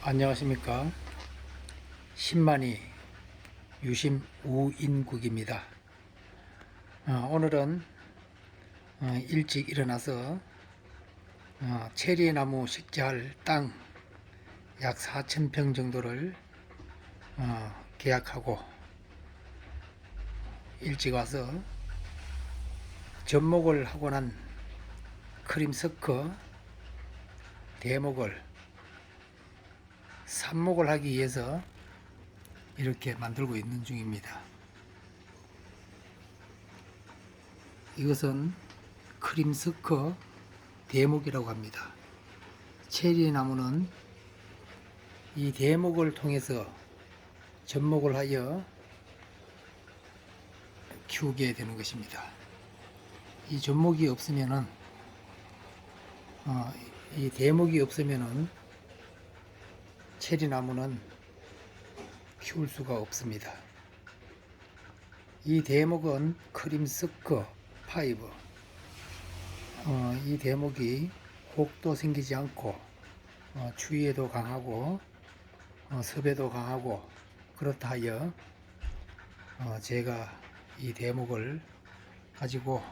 안녕하십니까. 신만이 유심 우인국입니다. 어, 오늘은 어, 일찍 일어나서 어, 체리나무 식재할 땅 약 4,000평 정도를 어, 계약하고 일찍 와서 접목을 하고 난 크림서커 대목을 삽목을 하기 위해서 이렇게 만들고 있는 중입니다. 이것은 크림스커 대목이라고 합니다. 체리 나무는 이 대목을 통해서 접목을 하여 키우게 되는 것입니다. 이 접목이 없으면은 어, 이 대목이 없으면은 체리 나무는 키울 수가 없습니다. 이 대목은 크림스커 파이브. 어, 이 대목이 혹도 생기지 않고 어, 추위에도 강하고 어, 습에도 강하고 그렇다 하여 어, 제가 이 대목을 가지고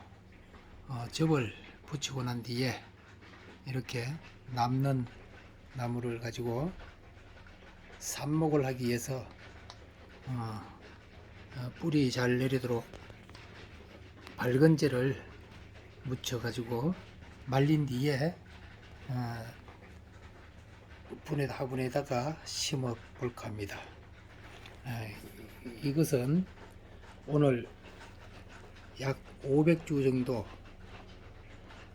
어, 접을 붙이고 난 뒤에 이렇게 남는 나무를 가지고 삽목을 하기 위해서 어, 어, 뿌리 잘 내리도록 밝은 재를 묻혀 가지고 말린 뒤에 어, 분해 화분에다가 심어 볼까 합니다. 아, 이- 이것은 오늘 약 500주 정도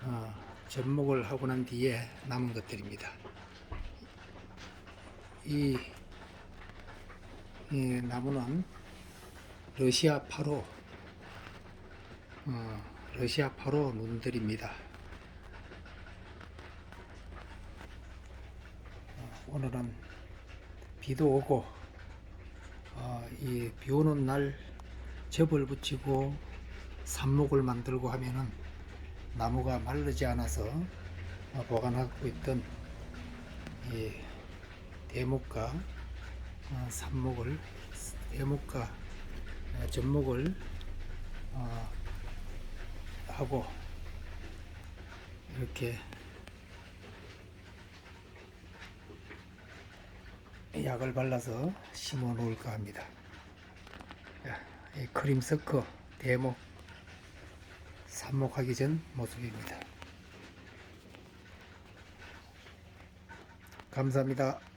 어, 접목을 하고 난 뒤에 남은 것들입니다. 이, 이 나무는 러시아 파로 어, 러시아 파로 문들입니다. 어, 오늘은 비도 오고 어, 이비 오는 날 접을 붙이고 삽목을 만들고 하면은 나무가 마르지 않아서 어, 보관하고 있던 이 대목과 어, 삽목을 대목과 어, 접목을 어, 하고 이렇게 약을 발라서 심어 놓을까 합니다. 크림서커 대목 삽목하기 전 모습입니다. 감사합니다.